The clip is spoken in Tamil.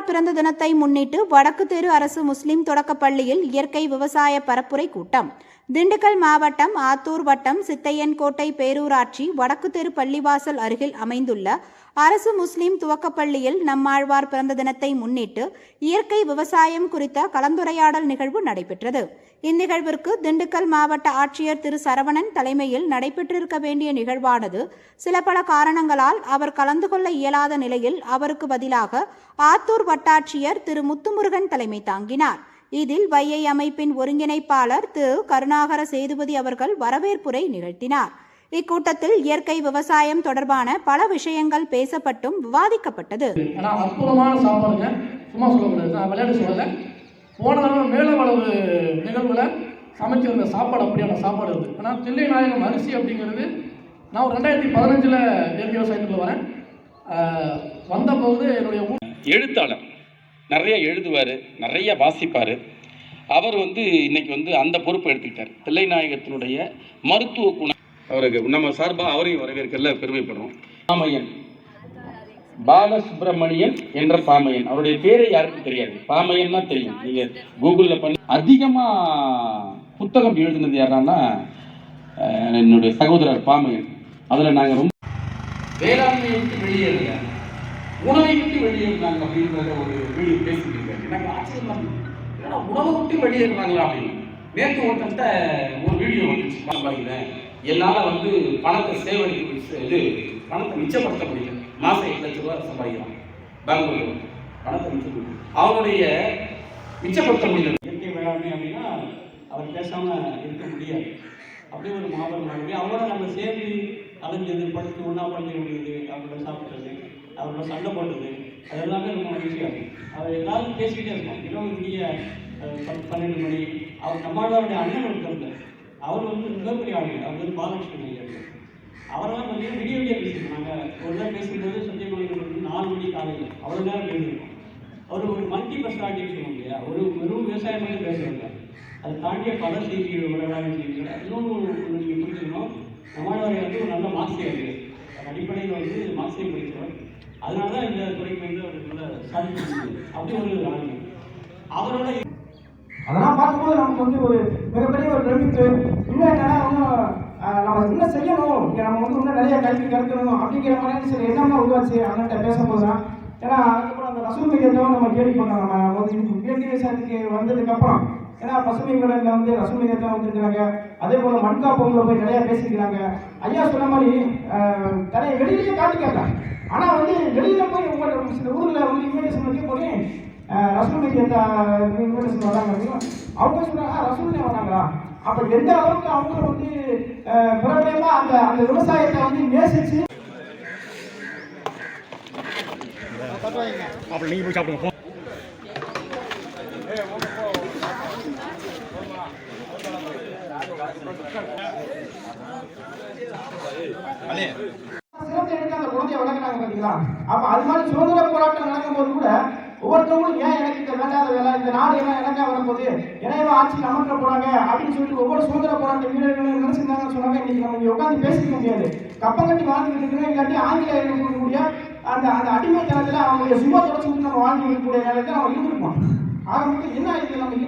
பிறந்த தினத்தை முன்னிட்டு வடக்கு தெரு அரசு முஸ்லிம் தொடக்கப் பள்ளியில் இயற்கை விவசாய பரப்புரை கூட்டம். திண்டுக்கல் மாவட்டம் ஆத்தூர் வட்டம் சித்தையன்கோட்டை பேரூராட்சி வடக்கு தெரு பள்ளிவாசல் அருகில் அமைந்துள்ள அரசு முஸ்லிம் துவக்கப்பள்ளியில் நம்மாழ்வார் பிறந்த தினத்தை முன்னிட்டு இயற்கை விவசாயம் குறித்த கலந்துரையாடல் நிகழ்வு நடைபெற்றது. இந்நிகழ்விற்கு திண்டுக்கல் மாவட்ட ஆட்சியர் திரு. சரவணன் தலைமையில் நடைபெற்றிருக்க வேண்டிய நிகழ்வானது சில பல காரணங்களால் அவர் கலந்து கொள்ள இயலாத நிலையில் அவருக்கு பதிலாக ஆத்தூர் வட்டாட்சியர் திரு. முத்துமுருகன் தலைமை தாங்கினார். இதில் வையை அமைப்பின் ஒருங்கிணைப்பாளர் திரு கருணாகர சேதுபதி அவர்கள் வரவேற்புரை நிகழ்த்தினார். இக்கூட்டத்தில் இயற்கை விவசாயம் தொடர்பான பல விஷயங்கள் பேசப்பட்டும் விவாதிக்கப்பட்டது. அற்புதமான சாப்பாடுங்க சும்மா சொல்லக்கூடாது நான் விளையாட்டு சொல்லலை. போன தடவை மேலவளவு நிகழ்வில் சமைச்சிருந்த சாப்பாடு அப்படியான சாப்பாடு இருக்குது ஆனால் தில்லை நாயகம் அரிசி அப்படிங்கிறது நான் ஒரு ரெண்டாயிரத்தி பதினஞ்சில் இயற்கை விவசாயத்துக்குள்ள வரேன். வந்தபோது என்னுடைய எழுத்தாளர். நிறைய எழுதுவார் நிறைய வாசிப்பார். அவர் வந்து இன்னைக்கு வந்து அந்த பொறுப்பை எடுத்துக்கிட்டார். தில்லைநாயகத்தினுடைய மருத்துவ குணம். அவருக்கு நம்ம சார்பாக அவரையும் வரவேற்கல பெருமைப்படுறோம். பாமையன். பாலசுப்ரமணியன் என்ற பாமையன். அவருடைய பேரே யாருக்கும் தெரியாது. பாமையன்னா தெரியும். நீங்கள் கூகுளில் பண்ணி அதிகமாக புத்தகம் எழுதினது யாரான்னா என்னுடைய சகோதரர் பாமையன். அதில் நாங்கள் ரொம்ப வேளாண்மையை விட்டு வெளியேறுங்க. உணவை விட்டு வெளியேறினாங்க அப்படின்றத ஒரு வீடியோ பேசிக்கிட்டு எனக்கு ஆச்சரியமா இருந்தது. உணவை விட்டு வெளியேறினாங்களா அப்படின்னு. நேற்று ஒருத்தன்ட்ட ஒரு வீடியோ வந்துச்சு. பரவாயில்ல. என்னால் வந்து பணத்தை சேவடிக்க இது பணத்தை மிச்சப்படுத்த முடியல மாதம் எட்டு லட்ச ரூபா சம்பாதிக்கிறான். பெங்களூர் பணத்தை மிச்சப்படுத்த. அவனுடைய மிச்சப்படுத்த முடியல இயற்கை வேளாண்மை அப்படின்னா அவர் பேசாமல் இருக்க முடியாது. அப்படி ஒரு மாபெரும் வேளாண்மை அவரோட நம்ம சேர்ந்து அலைஞ்சது படுத்து ஒன்றா படுக்க முடியுது அவரோட சாப்பிட்றது அவரோட சண்டை போட்டது அது எல்லாமே ரொம்ப மகிழ்ச்சியாக இருக்கும் அவர் எல்லாரும் பேசிக்கிட்டே இருப்போம் இரவு விடிய பத்து பன்னெண்டு மணி அவர் நம்மளோட அண்ணன் ஒருத்தர் அவர் வந்து மிகப்பெரிய ஆளு அவர் வந்து பாலகிருஷ்ணன் ஐயர் அவரெல்லாம் பார்த்தீங்கன்னா விடிய விடிய பேசியிருக்கோம் நாங்கள் ஒரு நேரம் பேசும்போது சத்தியமங்கலம் வந்து நாலு மணி காலையில் அவ்வளோ நேரம் பேசியிருக்கோம் அவர் ஒரு மல்டி பர்சனாலிட்டின்னு சொல்லுவோம் இல்லையா? ஒரு வெறும் விவசாயம் மட்டும் பேசுறாங்க. அதை தாண்டிய பல செய்திகள் உலகான செய்திகள் இன்னொன்று ஒன்று நீங்கள் புரிஞ்சுக்கணும். நம்மளோட வந்து ஒரு நல்ல மார்க்ஸியர் அடிப்படையில் வந்து மார்க்சியம் படித்தவர். அதனால தான் இந்த துறைக்கு வந்து அவர் நல்ல சாதிச்சு அப்படி ஒரு ஆளுமை அவரோட அதெல்லாம் பார்க்கும்போது நமக்கு வந்து ஒரு மிகப்பெரிய ஒரு பிரமிப்பு இன்னும் என்னன்னா இன்னும் நம்ம இன்னும் செய்யணும்? இங்கே நம்ம வந்து இன்னும் நிறைய கல்வி கற்கணும் அப்படிங்கிற மாதிரி சில எண்ணம்லாம் உருவாச்சு அவங்கள்ட்ட பேசும்போது தான் ஏன்னா அதுக்கப்புறம் அந்த ரசூல் மையத்தையும் நம்ம கேள்வி பண்ணோம். நம்ம வந்து இது இயற்கை விவசாயத்துக்கு வந்ததுக்கப்புறம் ஏன்னா பசுமை கடலில் வந்து ரசுமை நேரத்தில் வந்துருக்கிறாங்க அதே போல் மண்காப்பம்ல போய் நிறையா பேசிக்கிறாங்க. ஐயா சொன்ன மாதிரி ஆஹ், நிறைய வெளியிலேயே காட்டிக்காங்க ஆனால் வந்து வெளியில் போய் ஒவ்வொரு சில ஊரில் வந்து இன்விடேஷன் வைக்க போனேன் ரசூலுக்கு எந்த இன்விடேஷன் வராங்க அப்படின்னா அவங்க சொன்னாங்க "ஆ, வராங்களா அப்போ எந்த அளவுக்கு அவங்க வந்து பிரபலமாக அந்த அந்த விவசாயத்தை வந்து நேசிச்சு சிறந்து எடுத்து அந்த குழந்தைய வளர்க்குறாங்க பாத்தீங்களா? அப்போ அது மாதிரி சுதந்திர போராட்டம் நடக்கும்போது கூட ஒவ்வொருத்தவங்களும் ஏன் எனக்கு இந்த வேண்டாத வேலை இந்த நாடு எல்லாம் எனக்கா வரப்போகுது ஏன்னா எனவே ஆட்சியில் அமர்த்த போறாங்க அப்படின்னு சொல்லிட்டு ஒவ்வொரு சுதந்திர போராட்ட வீரர்களும் நினைச்சிருந்தாங்கன்னு சொன்னாங்க இன்னைக்கு நம்ம இங்க உட்காந்து பேசிக்க முடியாது. கப்பம் கட்டி வாழ்ந்துட்டு இருக்கிறோம் இல்லாட்டி ஆங்கிலேயர் இருக்கக்கூடிய அந்த அந்த அடிமைத்தனத்துல அவங்களுடைய சும்மா தொடர்ச்சி நம்ம வாழ்ந்து இருக்கக்கூடிய நேரத்தில் நம்ம இருந்திருப்போம். ஆக மொத்தம் என்ன இது நம்ம